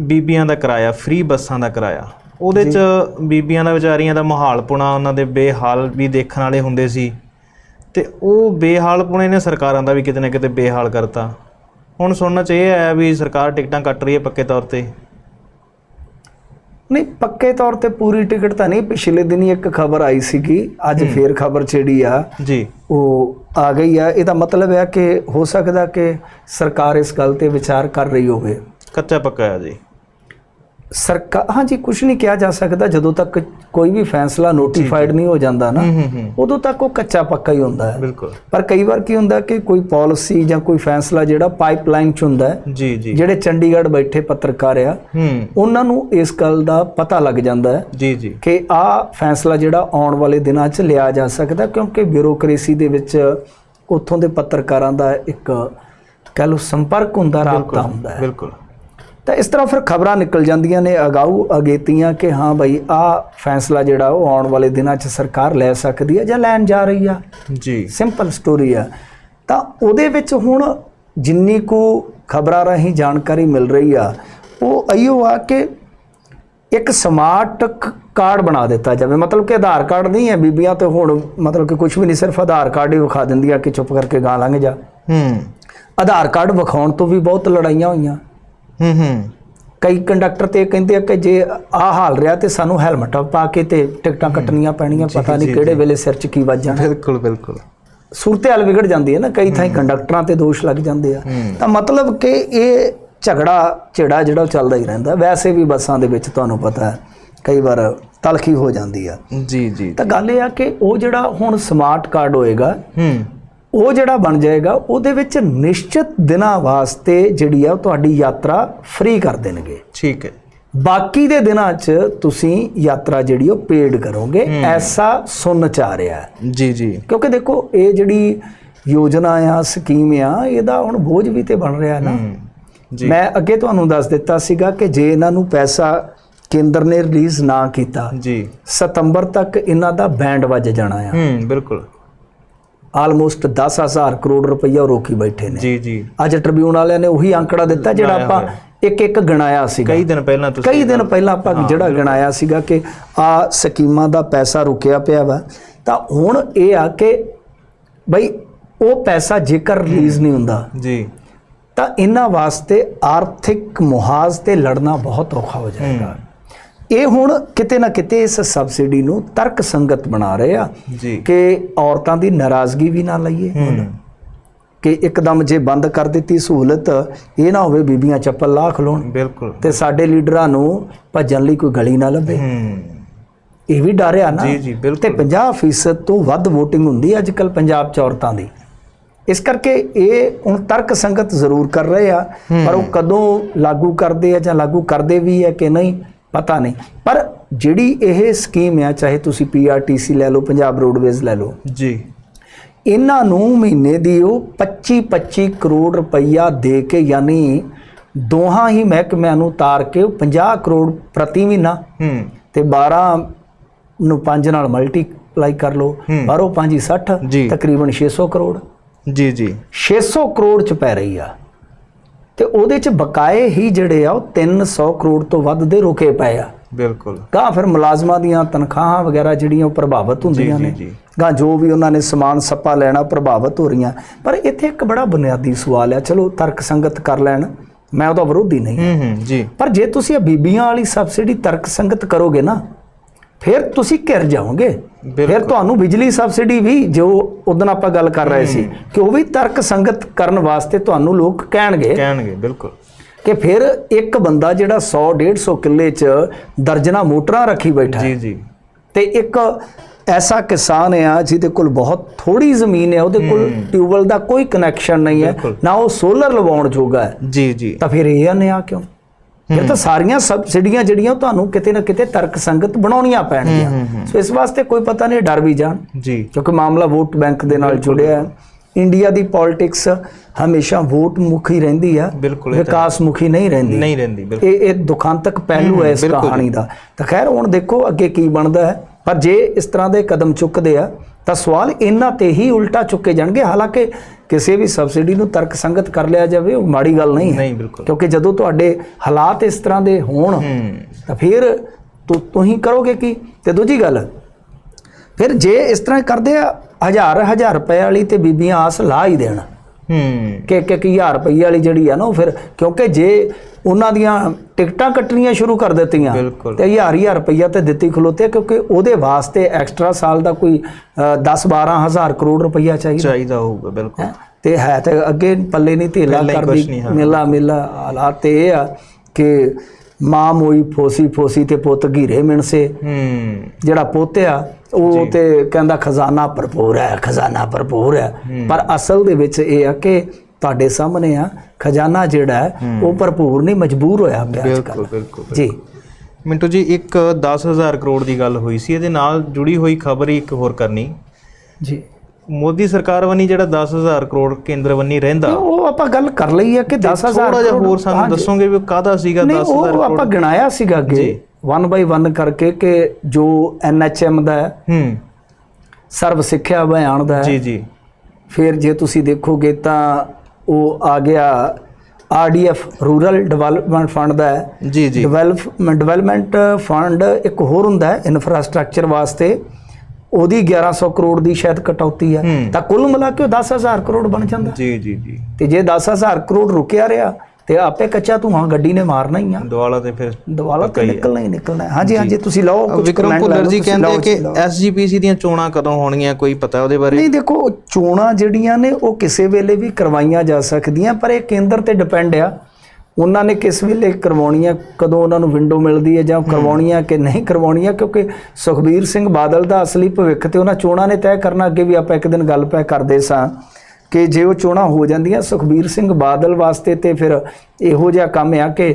ਬੀਬੀਆਂ ਦਾ ਕਿਰਾਇਆ ਫ੍ਰੀ ਬੱਸਾਂ ਦਾ ਕਿਰਾਇਆ। ਉਹਦੇ ਚ ਬੀਬੀਆਂ ਦਾ ਵਿਚਾਰੀਆਂ ਦਾ ਮੁਹਾਲਪੁਣਾ ਉਹਨਾਂ ਦੇ ਬੇਹਾਲ ਵੀ ਦੇਖਣ ਵਾਲੇ ਹੁੰਦੇ ਸੀ। ਤੇ ਉਹ ਬੇਹਾਲਪੁਣੇ ਨੇ ਸਰਕਾਰਾਂ ਦਾ ਵੀ ਕਿਤੇ ਨਾ ਕਿਤੇ ਬੇਹਾਲ ਕਰਤਾ। ਹੁਣ ਸੁਣਨਾ ਚ ਇਹ ਆਇਆ ਵੀ ਸਰਕਾਰ ਟਿਕਟਾਂ ਕੱਟ ਰਹੀ ਹੈ ਪੱਕੇ ਤੌਰ ਤੇ। ਨਹੀਂ ਪੱਕੇ ਤੌਰ ਤੇ ਪੂਰੀ ਟਿਕਟ ਤਾਂ ਨਹੀਂ ਪਿਛਲੇ ਦਿਨੀ ਇੱਕ ਖਬਰ ਆਈ ਸੀਗੀ ਅੱਜ ਫੇਰ ਖਬਰ ਜਿਹੜੀ ਆ। ਜੀ। ਉਹ ਆ ਗਈ ਆ। ਇਹਦਾ ਮਤਲਬ ਹੈ ਕਿ ਹੋ ਸਕਦਾ ਕਿ ਸਰਕਾਰ ਇਸ ਗੱਲ ਤੇ ਵਿਚਾਰ ਕਰ ਰਹੀ ਹੋਵੇ। ਕੱਚਾ ਪੱਕਾ ਹੈ ਜੀ। ਸਰਕਾਰ ਹਾਂਜੀ ਕੁਝ ਨਹੀਂ ਕਿਹਾ ਜਾ ਸਕਦਾ। ਜਦੋਂ ਤੱਕ ਕੋਈ ਵੀ ਫੈਸਲਾ ਨੋਟੀਫਾਈਡ ਨਹੀਂ ਹੋ ਜਾਂਦਾ ਨਾ ਉਦੋਂ ਤੱਕ ਉਹ ਕੱਚਾ ਪੱਕਾ ਹੀ ਹੁੰਦਾ ਹੈ। ਬਿਲਕੁਲ। ਪਰ ਕਈ ਵਾਰ ਕੀ ਹੁੰਦਾ ਕਿ ਕੋਈ ਪਾਲਿਸੀ ਜਾਂ ਕੋਈ ਫੈਸਲਾ ਜਿਹੜਾ ਪਾਈਪਲਾਈਨ ਚ ਹੁੰਦਾ ਹੈ ਜੀ ਜੀ। ਜਿਹੜੇ ਚੰਡੀਗੜ੍ਹ ਬੈਠੇ ਪੱਤਰਕਾਰ ਆ ਉਹਨਾਂ ਨੂੰ ਇਸ ਗੱਲ ਦਾ ਪਤਾ ਲੱਗ ਜਾਂਦਾ ਹੈ ਜੀ ਜੀ। ਕਿ ਆ ਫੈਸਲਾ ਜਿਹੜਾ ਆਉਣ ਵਾਲੇ ਦਿਨਾਂ 'ਚ ਲਿਆ ਜਾ ਸਕਦਾ ਕਿਉਂਕਿ ਬਿਊਰੋਕ੍ਰੇਸੀ ਦੇ ਵਿੱਚ ਉੱਥੋਂ ਦੇ ਪੱਤਰਕਾਰਾਂ ਦਾ ਇੱਕ ਕਹਿ ਲਓ ਸੰਪਰਕ ਹੁੰਦਾ ਰਾਬਤਾ ਹੁੰਦਾ ਹੈ। ਬਿਲਕੁਲ। ਤਾਂ ਇਸ ਤਰ੍ਹਾਂ ਫਿਰ ਖਬਰਾਂ ਨਿਕਲ ਜਾਂਦੀਆਂ ਨੇ ਅਗਾਊ ਅਗੇਤੀਆਂ ਕਿ ਹਾਂ ਭਾਈ ਆ ਫੈਸਲਾ ਜਿਹੜਾ ਉਹ ਆਉਣ ਵਾਲੇ ਦਿਨਾਂ 'ਚ ਸਰਕਾਰ ਲੈ ਸਕਦੀ ਹੈ ਜਾਂ ਲੈਣ ਜਾ ਰਹੀ ਆ। ਜੀ। ਸਿੰਪਲ ਸਟੋਰੀ ਆ। ਤਾਂ ਉਹਦੇ ਵਿੱਚ ਹੁਣ ਜਿੰਨੀ ਕੁ ਖਬਰਾਂ ਰਾਹੀਂ ਜਾਣਕਾਰੀ ਮਿਲ ਰਹੀ ਆ ਉਹ ਅਈਓ ਆ ਕਿ ਇੱਕ ਸਮਾਰਟ ਕਾਰਡ ਬਣਾ ਦਿੱਤਾ ਜਾਵੇ। ਮਤਲਬ ਕਿ ਆਧਾਰ ਕਾਰਡ ਨਹੀਂ ਹੈ ਬੀਬੀਆਂ ਤੇ ਹੁਣ ਮਤਲਬ ਕਿ ਕੁਝ ਵੀ ਨਹੀਂ ਸਿਰਫ ਆਧਾਰ ਕਾਰਡ ਹੀ ਵਿਖਾ ਦਿੰਦੀਆਂ ਕਿ ਚੁੱਪ ਕਰਕੇ ਗਾਂ ਲੰਘ ਜਾ। ਹੂੰ। ਆਧਾਰ ਕਾਰਡ ਵਿਖਾਉਣ ਤੋਂ ਵੀ ਬਹੁਤ ਲੜਾਈਆਂ ਹੋਈਆਂ। ਹੂੰ ਹੂੰ। ਕਈ ਕੰਡਕਟਰ ਤੇ ਕਹਿੰਦੇ ਆ ਕਿ ਜੇ ਆ ਹਾਲ ਰਿਹਾ ਤੇ ਸਾਨੂੰ ਹੈਲਮਟ ਪਾ ਕੇ ਤੇ ਟਿਕਟਾਂ ਕੱਟਣੀਆਂ ਪੈਣੀਆਂ ਪਤਾ ਨਹੀਂ ਕਿਹੜੇ ਵੇਲੇ ਸਿਰ 'ਚ ਕੀ ਵੱਜ ਜਾਣਾ। ਬਿਲਕੁਲ ਬਿਲਕੁਲ। ਸੂਰਤ-ਹਾਲ ਵਿਗੜ ਜਾਂਦੀ ਹੈ ਨਾ ਕਈ ਥਾਈਂ ਕੰਡਕਟਰਾਂ ਤੇ ਦੋਸ਼ ਲੱਗ ਜਾਂਦੇ ਆ। ਤਾਂ ਮਤਲਬ ਕਿ ਇਹ ਝਗੜਾ ਝੇੜਾ ਜਿਹੜਾ ਚੱਲਦਾ ਹੀ ਰਹਿੰਦਾ। ਵੈਸੇ ਵੀ ਬੱਸਾਂ ਦੇ ਵਿੱਚ ਤੁਹਾਨੂੰ ਪਤਾ ਹੈ ਕਈ ਵਾਰ ਤਲਖੀ ਹੋ ਜਾਂਦੀ ਆ। ਜੀ ਜੀ। ਤਾਂ ਗੱਲ ਇਹ ਆ ਕਿ ਉਹ ਜਿਹੜਾ ਹੁਣ ਸਮਾਰਟ ਕਾਰਡ ਹੋਏਗਾ ਹੂੰ। ਉਹ ਜਿਹੜਾ ਬਣ ਜਾਏਗਾ ਉਹਦੇ ਵਿੱਚ ਨਿਸ਼ਚਿਤ ਦਿਨਾਂ ਵਾਸਤੇ ਜਿਹੜੀ ਆ ਤੁਹਾਡੀ ਯਾਤਰਾ ਫ੍ਰੀ ਕਰ ਦੇਣਗੇ। ਠੀਕ ਹੈ। ਬਾਕੀ ਦੇ ਦਿਨਾਂ 'ਚ ਤੁਸੀਂ ਯਾਤਰਾ ਜਿਹੜੀ ਉਹ ਪੇਡ ਕਰੋਗੇ ਐਸਾ ਸੁਣ ਚ ਆ ਰਿਹਾ ਜੀ ਜੀ। ਕਿਉਂਕਿ ਦੇਖੋ ਇਹ ਜਿਹੜੀ ਯੋਜਨਾ ਆ ਸਕੀਮ ਆ ਇਹਦਾ ਹੁਣ ਬੋਝ ਵੀ ਤੇ ਬਣ ਰਿਹਾ ਨਾ। ਜੀ। ਮੈਂ ਅੱਗੇ ਤੁਹਾਨੂੰ ਦੱਸ ਦਿੱਤਾ ਸੀਗਾ ਕਿ ਜੇ ਇਹਨਾਂ ਨੂੰ ਪੈਸਾ ਕੇਂਦਰ ਨੇ ਰਿਲੀਜ਼ ਨਾ ਕੀਤਾ ਜੀ। ਸਤੰਬਰ ਤੱਕ ਇਹਨਾਂ ਦਾ ਬੈਂਡ ਵੱਜ ਜਾਣਾ ਆ। ਹੂੰ ਬਿਲਕੁਲ। ਆਲਮੋਸਟ 10000 ਕਰੋੜ ਰੁਪਈਆ ਰੋਕੀ ਬੈਠੇ ਨੇ। ਜੀ ਜੀ। ਅੱਜ ਟ੍ਰਿਬਿਊਨ ਵਾਲਿਆਂ ਨੇ ਉਹੀ ਅੰਕੜਾ ਦਿੱਤਾ ਜਿਹੜਾ ਆਪਾਂ ਇੱਕ ਇੱਕ ਗਿਣਾਇਆ ਸੀਗਾ। ਕਈ ਦਿਨ ਪਹਿਲਾਂ ਤੁਸੀਂ ਕਈ ਦਿਨ ਪਹਿਲਾਂ ਆਪਾਂ ਜਿਹੜਾ ਗਿਣਾਇਆ ਸੀਗਾ ਕਿ ਆ ਸਕੀਮਾਂ ਦਾ ਪੈਸਾ ਰੁਕਿਆ ਪਿਆ ਵਾ। ਤਾਂ ਹੁਣ ਇਹ ਆ ਕਿ ਬਈ ਉਹ ਪੈਸਾ ਜੇਕਰ ਰਿਲੀਜ਼ ਨਹੀਂ ਹੁੰਦਾ ਜੀ। ਤਾਂ ਇਹਨਾਂ ਵਾਸਤੇ ਆਰਥਿਕ ਮੁਹਾਜ਼ ਤੇ ਲੜਨਾ ਬਹੁਤ ਔਖਾ ਹੋ। ਜਾਏਗਾ। ਇਹ ਹੁਣ ਕਿਤੇ ਨਾ ਕਿਤੇ ਇਸ ਸਬਸਿਡੀ ਨੂੰ ਤਰਕ ਸੰਗਤ ਬਣਾ ਰਹੇ ਆ ਜੀ। ਕਿ ਔਰਤਾਂ ਦੀ ਨਾਰਾਜ਼ਗੀ ਵੀ ਨਾ ਲਈਏ। ਕਿ ਇੱਕਦਮ ਜੇ ਬੰਦ ਕਰ ਦਿੱਤੀ ਸਹੂਲਤ ਇਹ ਨਾ ਹੋਵੇ ਬੀਬੀਆਂ ਚੱਪਲ ਲਾ ਖਲੋਣ ਬਿਲਕੁਲ। ਤੇ ਸਾਡੇ ਲੀਡਰਾਂ ਨੂੰ ਭੱਜਣ ਲਈ ਕੋਈ ਗਲੀ ਨਾ ਲੱਭੇ। ਇਹ ਵੀ ਡਰ ਆ ਨਾ। ਜੀ ਜੀ ਤੇ ਬਿਲਕੁਲ 50% ਤੋਂ ਵੱਧ VOTING ਹੁੰਦੀ ਅੱਜ ਕੱਲ ਪੰਜਾਬ 'ਚ ਔਰਤਾਂ ਦੀ। ਇਸ ਕਰਕੇ ਇਹ ਹੁਣ ਤਰਕ ਸੰਗਤ ਜ਼ਰੂਰ ਕਰ ਰਹੇ ਆ। ਪਰ ਉਹ ਕਦੋਂ ਲਾਗੂ ਕਰਦੇ ਆ ਜਾਂ ਲਾਗੂ ਕਰਦੇ ਵੀ ਹੈ ਕਿ ਨਹੀਂ ਪਤਾ ਨਹੀਂ। ਪਰ ਜਿਹੜੀ ਇਹ ਸਕੀਮ ਆ ਚਾਹੇ ਤੁਸੀਂ PRTC ਲੈ ਲਓ ਪੰਜਾਬ ਰੋਡਵੇਜ਼ ਲੈ ਲਓ ਜੀ। ਇਹਨਾਂ ਨੂੰ ਮਹੀਨੇ ਦੀ ਉਹ 25 25 ਕਰੋੜ ਰੁਪਈਆ ਦੇ ਕੇ ਯਾਨੀ ਦੋਹਾਂ ਹੀ ਮਹਿਕਮਿਆਂ ਨੂੰ ਤਾਰ ਕੇ ਉਹ 50 ਕਰੋੜ ਪ੍ਰਤੀ ਮਹੀਨਾ ਹੂੰ। ਤੇ 12 ਨੂੰ 5 ਨਾਲ ਮਲਟੀਪਲਾਈ ਕਰ ਲਓ ਹੂੰ। ਬਾਹਰੋਂ 5 ਹੀ 60 ਜੀ। ਤਕਰੀਬਨ 600 ਕਰੋੜ। ਜੀ ਜੀ। 600 ਕਰੋੜ ਚ ਪੈ ਰਹੀ ਆ। ਤੇ ਉਹਦੇ ਚ ਬਕਾਏ ਹੀ ਜਿਹੜੇ ਆ ਉਹ 300 ਕਰੋੜ ਤੋਂ ਵੱਧ ਦੇ ਰੁਕੇ ਪਏ ਆ। ਬਿਲਕੁਲ। ਗਾਂ ਫਿਰ ਮੁਲਾਜ਼ਮਾਂ ਦੀਆਂ ਤਨਖਾਹਾਂ ਵਗੈਰਾ ਜਿਹੜੀਆਂ ਉਹ ਪ੍ਰਭਾਵਿਤ ਹੁੰਦੀਆਂ ਨੇ। ਗਾਂ ਜੋ ਵੀ ਉਹਨਾਂ ਨੇ ਸਮਾਨ ਸੱਪਾ ਲੈਣਾ ਪ੍ਰਭਾਵਿਤ ਹੋ ਰਹੀਆਂ। ਪਰ ਇੱਥੇ ਇੱਕ ਬੜਾ ਬੁਨਿਆਦੀ ਸਵਾਲ ਆ। ਚਲੋ ਤਰਕ ਸੰਗਤ ਕਰ ਲੈਣ। ਮੈਂ ਉਹਦਾ ਵਿਰੋਧੀ ਨਹੀਂ ਹੂੰ। ਹੂੰ ਜੀ। ਪਰ ਜੇ ਤੁਸੀਂ ਇਹ ਬੀਬੀਆਂ ਵਾਲੀ ਸਬਸਿਡੀ ਤਰਕ ਸੰਗਤ ਕਰੋਗੇ ਨਾ ਫਿਰ ਤੁਸੀਂ ਘਿਰ ਜਾਓਗੇ। ਫਿਰ ਤੁਹਾਨੂੰ ਬਿਜਲੀ ਸਬਸਿਡੀ ਵੀ ਜੋ ਉਦੋਂ ਆਪਾਂ ਗੱਲ ਕਰ ਰਹੇ ਸੀ ਕਿ ਉਹ ਵੀ ਤਰਕ ਸੰਗਤ ਕਰਨ ਵਾਸਤੇ ਤੁਹਾਨੂੰ ਲੋਕ ਕਹਿਣਗੇ। ਕਹਿਣਗੇ ਬਿਲਕੁਲ। ਕਿ ਫਿਰ ਇੱਕ ਬੰਦਾ ਜਿਹੜਾ 100 150 ਕਿੱਲੇ 'ਚ ਦਰਜਨਾ ਮੋਟਰਾਂ ਰੱਖੀ ਬੈਠਾ ਜੀ ਜੀ। ਤੇ ਇੱਕ ਐਸਾ ਕਿਸਾਨ ਆ ਜਿਹਦੇ ਕੋਲ ਬਹੁਤ ਥੋੜੀ ਜ਼ਮੀਨ ਹੈ ਉਹਦੇ ਕੋਲ ਟਿਊਬਵੈਲ ਦਾ ਕੋਈ ਕਨੈਕਸ਼ਨ ਨਹੀਂ ਹੈ। ਨਾ ਉਹ ਸੋਲਰ ਲਵਾਉਣ ਜੋਗਾ ਹੈ। ਜੀ ਜੀ। ਤਾਂ ਫਿਰ ਇਹ ਅਨਿਆ ਕਿਉਂ? ਇਹ ਤਾਂ ਸਾਰੀਆਂ ਸਬਸਿਡੀਆਂ ਜਿਹੜੀਆਂ ਤੁਹਾਨੂੰ ਕਿਤੇ ਨਾ ਕਿਤੇ ਤਰਕ ਸੰਗਤ ਬਣਾਉਣੀਆਂ ਪੈਣਗੀਆਂ। ਸੋ ਇਸ ਵਾਸਤੇ ਕੋਈ ਪਤਾ ਨਹੀਂ ਡਰ ਵੀ ਜਾਣ। ਜੀ। ਕਿਉਂਕਿ ਮਾਮਲਾ ਵੋਟ ਬੈਂਕ ਦੇ ਨਾਲ ਜੁੜਿਆ। ਹੈ ਇੰਡੀਆ ਦੀ ਪੋਲਿਟਿਕਸ ਹਮੇਸ਼ਾ ਵੋਟ ਮੁਖੀ ਰਹਿੰਦੀ ਆ। ਵਿਕਾਸ ਮੁਖੀ ਨਹੀਂ ਰਹਿੰਦੀ। ਨਹੀਂ ਰਹਿੰਦੀ ਇਹ ਇਹ ਦੁਖਾਂਤਕ ਪਹਿਲੂ ਹੈ ਇਸ ਕਹਾਣੀ ਦਾ। ਤਾਂ ਖੈਰ ਹੁਣ ਦੇਖੋ ਅੱਗੇ ਕੀ ਬਣਦਾ ਹੈ। ਪਰ ਜੇ ਇਸ ਤਰ੍ਹਾਂ ਦੇ ਕਦਮ ਚੁੱਕਦੇ ਆ ਤਾਂ ਸਵਾਲ ਇਹਨਾਂ ਤੇ ਹੀ ਉਲਟਾ ਚੁੱਕੇ ਜਾਣਗੇ। ਹਾਲਾਂਕਿ ਕਿਸੇ ਵੀ ਸਬਸਿਡੀ ਨੂੰ ਤਰਕਸੰਗਤ ਕਰ ਲਿਆ ਜਾਵੇ ਉਹ ਮਾੜੀ ਗੱਲ ਨਹੀਂ ਹੈ। ਨਹੀਂ ਬਿਲਕੁਲ। ਕਿਉਂਕਿ ਜਦੋਂ ਤੁਹਾਡੇ ਹਾਲਾਤ ਇਸ ਤਰ੍ਹਾਂ ਦੇ ਹੋਣ ਤਾਂ ਫਿਰ ਤੁ- ਤੁਸੀਂ ਕਰੋਗੇ ਕੀ? ਤੇ ਦੂਜੀ ਗੱਲ ਫਿਰ ਜੇ ਇਸ ਤਰ੍ਹਾਂ ਕਰਦੇ ਆ ਹਜ਼ਾਰ ਹਜ਼ਾਰ ਰੁਪਏ ਵਾਲੀ ਤੇ ਬੀਬੀਆਂ ਆਸ ਲਾ ਹੀ ਦੇਣ। ਹੂੰ ਕਿ ਇੱਕ ਹਜ਼ਾਰ ਰੁਪਏ ਵਾਲੀ ਜਿਹੜੀ ਆ ਨਾ ਉਹ ਫਿਰ ਕਿਉਂਕਿ ਜੇ ਉਹਨਾਂ ਦੀਆਂ ਟਿਕਟਾਂ ਕੱਟਣੀਆਂ ਸ਼ੁਰੂ ਕਰ ਦਿੱਤੀਆਂ। ਤੇ ਹਜ਼ਾਰ ਹਜ਼ਾਰ ਰੁਪਈਆ ਤੇ ਦਿੱਤੀ ਖਲੋਤੇ ਕਿਉਂਕਿ ਉਹਦੇ ਵਾਸਤੇ ਐਕਸਟਰਾ ਸਾਲ ਦਾ ਕੋਈ 10 12 ਹਜ਼ਾਰ ਕਰੋੜ ਰੁਪਈਆ ਚਾਹੀਦਾ ਚਾਹੀਦਾ ਹੋਊਗਾ ਬਿਲਕੁਲ। ਤੇ ਹੈ ਤੇ ਅੱਗੇ ਪੱਲੇ ਨਹੀਂ ਧੇਲਾ ਕਰਦੀ। ਮੇਲਾ ਮੇਲਾ ਹਾਲਾਤ ਤੇ ਇਹ ਆ ਕਿ ਮਾਂ ਮੋਈ ਫੋਸੀ ਫੋਸੀ ਤੇ ਪੁੱਤ ਘੀਰੇ ਮਿਣਸੇ। ਹੂੰ। ਜਿਹੜਾ ਪੁੱਤ ਆ ਉਹ ਤੇ ਕਹਿੰਦਾ ਖਜ਼ਾਨਾ ਭਰਪੂਰ ਹੈ ਖਜ਼ਾਨਾ ਭਰਪੂਰ ਹੈ। ਪਰ ਅਸਲ ਦੇ ਵਿੱਚ ਇਹ ਆ ਕਿ ਤੁਹਾਡੇ ਸਾਹਮਣੇ ਆ ਖਜ਼ਾਨਾ ਜਿਹੜਾ ਉਹ ਭਰਪੂਰ ਨਹੀਂ ਮਜਬੂਰ ਹੋਇਆ ਪਿਆ ਬਿਲਕੁਲ ਬਿਲਕੁਲ ਜੀ। ਮਿੰਟੂ ਜੀ ਇੱਕ 10000 ਕਰੋੜ ਦੀ ਗੱਲ ਹੋਈ ਸੀ ਇਹਦੇ ਨਾਲ ਜੁੜੀ ਹੋਈ ਖਬਰ ਹੀ ਇੱਕ ਹੋਰ ਕਰਨੀ। ਜੀ। ਮੋਦੀ ਸਰਕਾਰ ਵੰਨੀ ਜਿਹੜਾ 10000 ਕਰੋੜ ਕੇਂਦਰ ਵੰਨੀ ਰਹਿੰਦਾ। ਉਹ ਆਪਾਂ ਗੱਲ ਕਰ ਲਈ ਹੈ ਕਿ 10000 ਥੋੜਾ ਜਿਹਾ ਹੋਰ ਸਾਨੂੰ ਦੱਸੋਗੇ ਵੀ ਉਹ ਕਾਹਦਾ ਸੀਗਾ ਨਹੀਂ 10000 ਉਹ ਕਰੋੜ? ਆਪਾਂ ਗਿਣਾਇਆ ਸੀਗਾ ਅੱਗੇ। ਵਨ ਬਾਈ ਵਨ ਕਰਕੇ ਕਿ ਜੋ ਐਨਐਚਐਮ ਦਾ ਹੈ ਹੂੰ। ਸਰਵ ਸਿੱਖਿਆ ਅਭਿਆਨ ਦਾ ਹੈ ਜੀ ਜੀ। ਫਿਰ ਜੇ ਤੁਸੀਂ ਦੇਖੋਗੇ ਤਾਂ ਉਹ ਆ ਗਿਆ ਆਰਡੀਐਫ ਰੂਰਲ ਡਿਵੈਲਪਮੈਂਟ ਫੰਡ ਦਾ ਹੈ। ਜੀ ਜੀ। ਡਿਵੈਲਪਮੈਂਟ ਡਿਵੈਲਪਮੈਂਟ ਫੰਡ ਇੱਕ ਹੋਰ ਹੁੰਦਾ ਹੈ ਇਨਫਰਾਸਟ੍ਰਕਚਰ ਵਾਸਤੇ। ਉਹਦੀ 1100 ਕਰੋੜ ਦੀ ਸ਼ਾਇਦ ਕਟੌਤੀ ਹੂੰ। ਤਾਂ ਕੁੱਲ ਮਿਲਾ ਕੇ ਉਹ 10000 ਕਰੋੜ ਬਣ ਜਾਂਦਾ। ਜੀ ਜੀ ਜੀ। ਤੇ ਜੇ 10000 ਕਰੋੜ ਰੁਕਿਆ ਰਿਹਾ ਤੇ ਆਪੇ ਕੱਚਾ ਧੂਆਂ ਗੱਡੀ ਨੇ ਮਾਰਨਾ ਹੀ ਆ। ਦੁਆਲਾ ਤੇ ਫਿਰ ਦਵਾਲਾ ਤੇ ਨਿਕਲਣਾ ਹੀ ਨਿਕਲਣਾ ਹੈ। ਹਾਂਜੀ ਹਾਂਜੀ ਤੁਸੀਂ ਲਓ ਕੁਝ ਵਿਕਰਮ ਲਓ, ਜੀ ਕਹਿੰਦੇ ਕਿ। ਐਸਜੀਪੀਸੀ ਦੀਆਂ ਚੋਣਾਂ ਕਦੋਂ ਹੋਣਗੀਆਂ ਕੋਈ ਪਤਾ ਉਹਦੇ ਬਾਰੇ? ਨਹੀਂ ਦੇਖੋ ਚੋਣਾਂ ਜਿਹੜੀਆਂ ਨੇ ਉਹ ਕਿਸੇ ਵੇਲੇ ਵੀ ਕਰਵਾਈਆਂ ਜਾ ਸਕਦੀਆਂ ਪਰ ਇਹ ਕੇਂਦਰ ਤੇ ਡਿਪੈਂਡ ਆ। ਉਹਨਾਂ ਨੇ ਕਿਸ ਵੇਲੇ ਕਰਵਾਉਣੀਆਂ ਕਦੋਂ ਉਹਨਾਂ ਨੂੰ ਵਿੰਡੋ ਮਿਲਦੀ ਹੈ ਜਾਂ ਕਰਵਾਉਣੀਆਂ ਕਿ ਨਹੀਂ ਕਰਵਾਉਣੀਆਂ? ਕਿਉਂਕਿ ਸੁਖਬੀਰ ਸਿੰਘ ਬਾਦਲ ਦਾ ਅਸਲੀ ਭਵਿੱਖ ਤੇ ਉਹਨਾਂ ਚੋਣਾਂ ਨੇ ਤੈਅ ਕਰਨਾ ਅੱਗੇ ਵੀ ਆਪਾਂ ਇੱਕ ਦਿਨ ਗੱਲ ਪੈ ਕਰਦੇ ਸਾਂ ਕਿ ਜੇ ਉਹ ਚੋਣਾਂ ਹੋ ਜਾਂਦੀਆਂ ਸੁਖਬੀਰ ਸਿੰਘ ਬਾਦਲ ਵਾਸਤੇ ਤੇ ਫਿਰ ਇਹੋ ਜਿਹਾ ਕੰਮ ਆ ਕਿ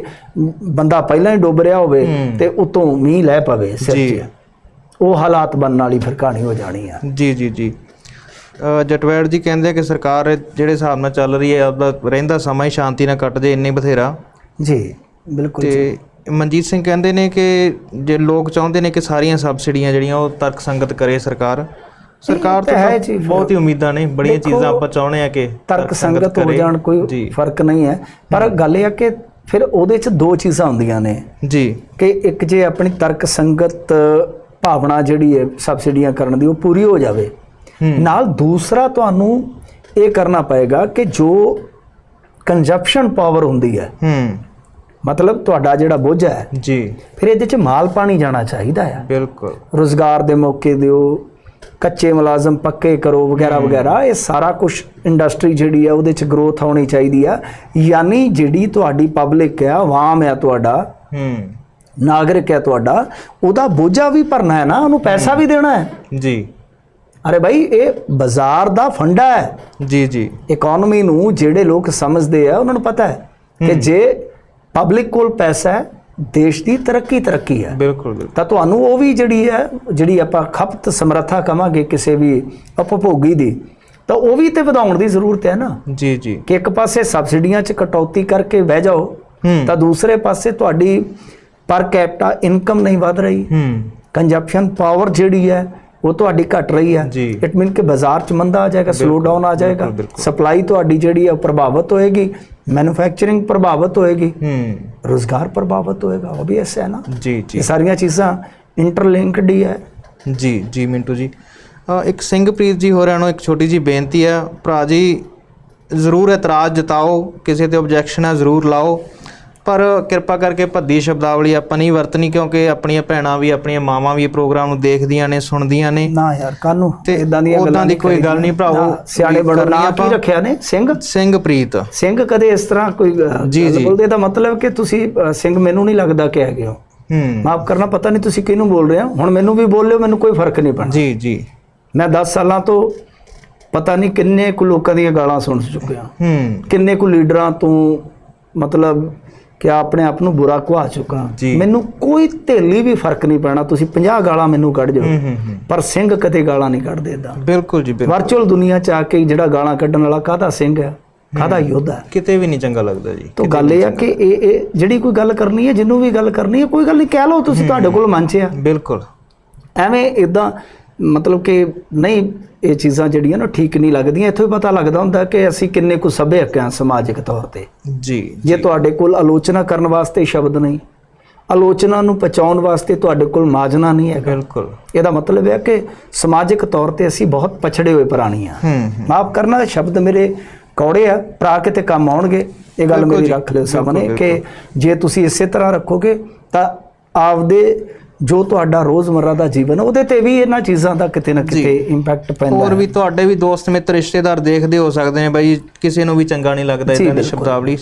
ਬੰਦਾ ਪਹਿਲਾਂ ਹੀ ਡੁੱਬ ਰਿਹਾ ਹੋਵੇ ਤੇ ਉਤੋਂ ਮੀਂਹ ਲੈ ਪਵੇ ਸਿਰ। 'ਚ ਉਹ ਹਾਲਾਤ ਬਣਨ ਵਾਲੀ ਫਿਰ ਕਹਾਣੀ ਹੋ ਜਾਣੀ ਆ। ਜੀ ਜੀ ਜੀ। ਜਟਵੈੜ ਜੀ ਕਹਿੰਦੇ ਕਿ ਸਰਕਾਰ ਜਿਹੜੇ ਹਿਸਾਬ ਨਾਲ ਚੱਲ ਰਹੀ ਹੈ ਆਪਦਾ ਰਹਿੰਦਾ ਸਮਾਂ ਹੀ ਸ਼ਾਂਤੀ ਨਾਲ ਕੱਟ ਜੇ ਇੰਨੇ ਬਥੇਰਾ। ਜੀ ਬਿਲਕੁਲ ਤੇ ਮਨਜੀਤ ਸਿੰਘ ਕਹਿੰਦੇ ਨੇ ਕਿ ਜੇ ਲੋਕ ਚਾਹੁੰਦੇ ਨੇ ਕਿ ਸਾਰੀਆਂ ਸਬਸਿਡੀਆਂ ਜਿਹੜੀਆਂ ਉਹ ਤਰਕਸੰਗਤ ਕਰੇ ਸਰਕਾਰ ਸਰਕਾਰ ਤਾਂ। ਬਹੁਤ ਹੀ ਉਮੀਦਾਂ ਨੇ ਬੜੀਆਂ ਚੀਜ਼ਾਂ ਆਪਾਂ ਚਾਹੁੰਦੇ ਆ ਕਿ ਤਰਕ ਸੰਗਤ ਹੋ। ਜਾਣ ਕੋਈ ਫ਼ਰਕ ਨਹੀਂ ਹੈ। ਪਰ ਗੱਲ ਇਹ ਆ ਕਿ ਫਿਰ ਉਹਦੇ ਚ ਦੋ ਚੀਜ਼ਾਂ ਹੁੰਦੀਆਂ ਨੇ। ਜੀ। ਕਿ ਇੱਕ ਜੇ ਆਪਣੀ ਤਰਕ ਸੰਗਤ ਭਾਵਨਾ ਜਿਹੜੀ ਹੈ ਸਬਸਿਡੀਆਂ ਕਰਨ ਦੀ ਉਹ ਪੂਰੀ ਹੋ ਜਾਵੇ। ਨਾਲ ਦੂਸਰਾ ਤੁਹਾਨੂੰ ਇਹ ਕਰਨਾ ਪਏਗਾ ਕਿ ਜੋ ਕੰਜ਼ੰਪਸ਼ਨ ਪਾਵਰ ਹੁੰਦੀ ਹੈ ਹੂੰ। ਮਤਲਬ ਤੁਹਾਡਾ ਜਿਹੜਾ ਬੋਝ ਹੈ ਜੀ। ਫਿਰ ਇਹਦੇ ਚ ਮਾਲ ਪਾਣੀ ਜਾਣਾ ਚਾਹੀਦਾ ਹੈ ਬਿਲਕੁਲ। ਰੋਜ਼ਗਾਰ ਦੇ ਮੌਕੇ ਦਿਓ ਕੱਚੇ ਮੁਲਾਜ਼ਮ ਪੱਕੇ ਕਰੋ ਵਗੈਰਾ ਵਗੈਰਾ ਇਹ ਸਾਰਾ ਕੁਝ ਇੰਡਸਟਰੀ ਜਿਹੜੀ ਆ ਉਹਦੇ ਚ ਗਰੋਥ ਆਉਣੀ ਚਾਹੀਦੀ ਆ। ਯਾਨੀ ਜਿਹੜੀ ਤੁਹਾਡੀ ਪਬਲਿਕ ਆ ਆਵਾਮ ਆ ਤੁਹਾਡਾ ਹੂੰ। ਨਾਗਰਿਕ ਹੈ ਤੁਹਾਡਾ ਉਹਦਾ ਬੋਝਾ ਵੀ ਭਰਨਾ ਹੈ ਨਾ ਉਹਨੂੰ ਪੈਸਾ ਵੀ ਦੇਣਾ ਹੈ। ਜੀ। ਅਰੇ ਭਾਈ ਇਹ ਬਾਜ਼ਾਰ ਦਾ ਫੰਡਾ ਹੈ। ਜੀ ਜੀ। ਇਕਨੋਮੀ ਨੂੰ ਜਿਹੜੇ ਲੋਕ ਸਮਝਦੇ ਆ ਉਹਨਾਂ ਨੂੰ ਪਤਾ ਹੈ ਕਿ ਜੇ ਪਬਲਿਕ ਕੋਲ ਪੈਸਾ ਹੈ ਦੇਸ਼ ਦੀ ਤਰੱਕੀ ਤਰੱਕੀ ਹੈ। ਬਿਲਕੁਲ ਤਾਂ ਤੁਹਾਨੂੰ ਉਹ ਵੀ ਜਿਹੜੀ ਹੈ ਜਿਹੜੀ ਆਪਾਂ ਖਪਤ ਸਮਰੱਥਾ ਕਵਾਂਗੇ ਕਿਸੇ ਵੀ ਉਪਭੋਗੀ ਦੀ ਤਾਂ ਉਹ ਵੀ ਤੇ ਵਧਾਉਣ ਦੀ ਜ਼ਰੂਰਤ ਹੈ ਨਾ। ਜੀ ਜੀ। ਕਿ ਇੱਕ ਪਾਸੇ ਸਬਸਿਡੀਆਂ 'ਚ ਕਟੌਤੀ ਕਰਕੇ ਬਹਿ ਜਾਓ ਤਾਂ ਦੂਸਰੇ ਪਾਸੇ ਤੁਹਾਡੀ ਪਰ ਕੈਪਟਾ ਇਨਕਮ ਨਹੀਂ ਵਧ ਰਹੀ। ਹੂੰ। ਕੰਜੰਪਸ਼ਨ ਪਾਵਰ ਜਿਹੜੀ ਹੈ ਉਹ ਤੁਹਾਡੀ ਘਟ ਰਹੀ ਹੈ। ਇਟ ਮੀਨ ਕਿ ਬਾਜ਼ਾਰ 'ਚ ਮੰਦਾ ਆ ਜਾਏਗਾ ਸਲੋ ਡਾਊਨ ਆ ਜਾਏਗਾ। ਸਪਲਾਈ ਤੁਹਾਡੀ ਜਿਹੜੀ ਹੈ ਉਹ ਪ੍ਰਭਾਵਿਤ ਹੋਏਗੀ। ਮੈਨੂਫੈਕਚਰਿੰਗ ਪ੍ਰਭਾਵਿਤ ਹੋਏਗੀ। ਹੂੰ। ਰੋਜ਼ਗਾਰ ਪ੍ਰਭਾਵਿਤ ਹੋਏਗਾ obvious ਹੈ ਨਾ। ਜੀ ਜੀ। ਇਹ ਸਾਰੀਆਂ ਚੀਜ਼ਾਂ ਇੰਟਰਲਿੰਕਡ ਹੀ ਹੈ ਜੀ ਜੀ ਮਿੰਟੂ ਜੀ। ਇੱਕ ਸਿੰਘਪ੍ਰੀਤ ਜੀ ਹੋਰਾਂ ਨੂੰ ਇੱਕ ਛੋਟੀ ਜੀ ਬੇਨਤੀ ਆ। ਭਰਾ ਜੀ ਜ਼ਰੂਰ ਇਤਰਾਜ਼ ਜਤਾਓ ਕਿਸੇ ਤੇ ਆਬਜੈਕਸ਼ਨ ਹੈ ਜ਼ਰੂਰ ਲਾਓ। ਪਰ ਕਿਰਪਾ ਕਰਕੇ ਭੱਦੀ ਸ਼ਬਦਾਵਲੀ ਆਪਾਂ ਨਹੀਂ ਵਰਤਣੀ ਕਿਉਂਕਿ ਆਪਣੀਆਂ ਭੈਣਾਂ ਵੀ ਆਪਣੀਆਂ ਮਾਵਾਂ ਵੀ ਪ੍ਰੋਗਰਾਮ ਨੂੰ ਦੇਖਦੀਆਂ ਨੇ ਸੁਣਦੀਆਂ ਨੇ। ਨਾ ਯਾਰ ਕਾਨੂੰ ਤੇ ਇਦਾਂ ਦੀਆਂ ਉੱਦਾਂ ਗੱਲਾਂ ਦੀ ਕੋਈ ਗੱਲ ਨਹੀਂ ਭਰਾਵੋ। ਨਾ, ਸਿਆਣੇ ਬੜਾ ਨਾਂ ਕੀ। ਰੱਖਿਆ ਨੇ ਸਿੰਘ। ਸਿੰਘਪ੍ਰੀਤ ਸਿੰਘ ਕਦੇ ਇਸ ਤਰ੍ਹਾਂ ਕੋਈ। ਬੋਲਦੇ ਤਾਂ ਮਤਲਬ ਕਿ ਤੁਸੀਂ ਸਿੰਘ ਮੈਨੂੰ ਨਹੀਂ ਲੱਗਦਾ ਕਿ ਹੈਗੇ ਹੋ। ਹੂੰ। ਮਾਫ ਕਰਨਾ ਪਤਾ ਨਹੀਂ ਤੁਸੀਂ ਕਿਹਨੂੰ ਬੋਲ ਰਹੇ ਹੋ। ਹੁਣ ਮੈਨੂੰ ਵੀ ਬੋਲ ਲਿਓ ਮੈਨੂੰ ਕੋਈ ਫ਼ਰਕ ਨਹੀਂ ਪੈਣਾ। ਜੀ ਜੀ। ਮੈਂ 10 ਸਾਲਾਂ ਤੋਂ ਪਤਾ ਨਹੀਂ ਕਿੰਨੇ ਕੁ ਲੋਕਾਂ ਦੀਆਂ ਗਾਲਾਂ ਸੁਣ ਚੁੱਕਿਆ। ਹੂੰ। ਕਿੰਨੇ ਕੁ ਲੀਡਰਾਂ ਤੋਂ ਮਤਲਬ ਕਿ ਆਪਣੇ ਆਪ ਨੂੰ ਬੁਰਾ ਕੁਹਾ ਚੁੱਕਾ। ਮੈਨੂੰ ਕੋਈ ਢੇਲੀ ਵੀ ਫ਼ਰਕ ਨਹੀਂ ਪੈਣਾ। ਤੁਸੀਂ 50 ਗਾਲਾਂ ਮੈਨੂੰ ਕੱਢ ਜਾਓ। ਪਰ ਸਿੰਘ ਕਦੇ ਗਾਲਾਂ ਨਹੀਂ ਕੱਢਦੇ ਇਦਾਂ ਬਿਲਕੁਲ ਜੀ ਬਿਲਕੁਲ। ਵਰਚੁਅਲ ਦੁਨੀਆ ਚ ਆ ਕੇ ਜਿਹੜਾ ਗਾਲਾਂ ਕੱਢਣ ਵਾਲਾ ਕਾਹਦਾ ਸਿੰਘ ਹੈ? ਕਾਹਦਾ ਯੋਧਾ ਕਿਤੇ ਵੀ ਨਹੀਂ ਚੰਗਾ ਲੱਗਦਾ ਜੀ। ਤਾਂ ਗੱਲ ਇਹ ਆ ਕਿ ਇਹ ਇਹ ਜਿਹੜੀ ਕੋਈ ਗੱਲ ਕਰਨੀ ਹੈ ਜਿਹਨੂੰ ਵੀ ਗੱਲ ਕਰਨੀ ਹੈ ਕੋਈ ਗੱਲ ਨਹੀਂ ਕਹਿ ਲਓ ਤੁਸੀਂ ਤੁਹਾਡੇ ਕੋਲ ਮੰਚ ਆ। ਬਿਲਕੁਲ। ਐਵੇਂ ਇਦਾਂ ਮਤਲਬ ਕਿ ਨਹੀਂ ਇਹ ਚੀਜ਼ਾਂ ਜਿਹੜੀਆਂ ਨਾ ਠੀਕ ਨਹੀਂ ਲੱਗਦੀਆਂ। ਇੱਥੋਂ ਹੀ ਪਤਾ ਲੱਗਦਾ ਹੁੰਦਾ ਕਿ ਅਸੀਂ ਕਿੰਨੇ ਕੁ ਸਭਿਅਕ ਹਾਂ ਸਮਾਜਿਕ ਤੌਰ ਤੇ। ਜੀ ਜੇ ਤੁਹਾਡੇ ਕੋਲ ਆਲੋਚਨਾ ਕਰਨ ਵਾਸਤੇ ਸ਼ਬਦ ਨਹੀਂ ਆਲੋਚਨਾ ਨੂੰ ਪਹੁੰਚਾਉਣ ਵਾਸਤੇ ਤੁਹਾਡੇ ਕੋਲ ਮਾਜਨਾ ਨਹੀਂ ਹੈਗਾ। ਬਿਲਕੁਲ। ਇਹਦਾ ਮਤਲਬ ਹੈ ਕਿ ਸਮਾਜਿਕ ਤੌਰ ਤੇ ਅਸੀਂ ਬਹੁਤ ਪਛੜੇ ਹੋਏ ਪ੍ਰਾਣੀ ਹਾਂ। ਹੂੰ ਹੂੰ। ਮਾਫ ਕਰਨਾ ਸ਼ਬਦ ਮੇਰੇ ਕੌੜੇ ਆ ਭਰਾ ਕਿਤੇ ਕੰਮ ਆਉਣਗੇ। ਇਹ ਗੱਲ ਮੇਰੀ ਰੱਖ ਲਿਓ ਸਾਹਮਣੇ ਕਿ ਜੇ ਤੁਸੀਂ ਇਸੇ ਤਰ੍ਹਾਂ ਰੱਖੋਗੇ ਤਾਂ ਆਪਦੇ ਜੋ ਤੁਹਾਡਾ ਰੋਜ਼ਮਰਰਾ ਦਾ ਜੀਵਨ ਉਹਦੇ ਤੇ ਵੀ ਇਹਨਾਂ ਚੀਜ਼ਾਂ ਦਾ ਕਿਤੇ ਨਾ ਕਿਤੇ ਇੰਪੈਕਟ ਪੈਂਦਾ ਹੋਰ। ਵੀ ਤੁਹਾਡੇ ਵੀ ਦੋਸਤ ਮਿੱਤਰ ਰਿਸ਼ਤੇਦਾਰ ਦੇਖਦੇ ਹੋ ਸਕਦੇ ਨੇ ਬਾਈ ਕਿਸੇ ਨੂੰ ਵੀ ਚੰਗਾ ਨਹੀਂ ਲੱਗਦਾ ਇਦਾਂ ਦੀ ਸ਼ਬਦਾਵਲੀ।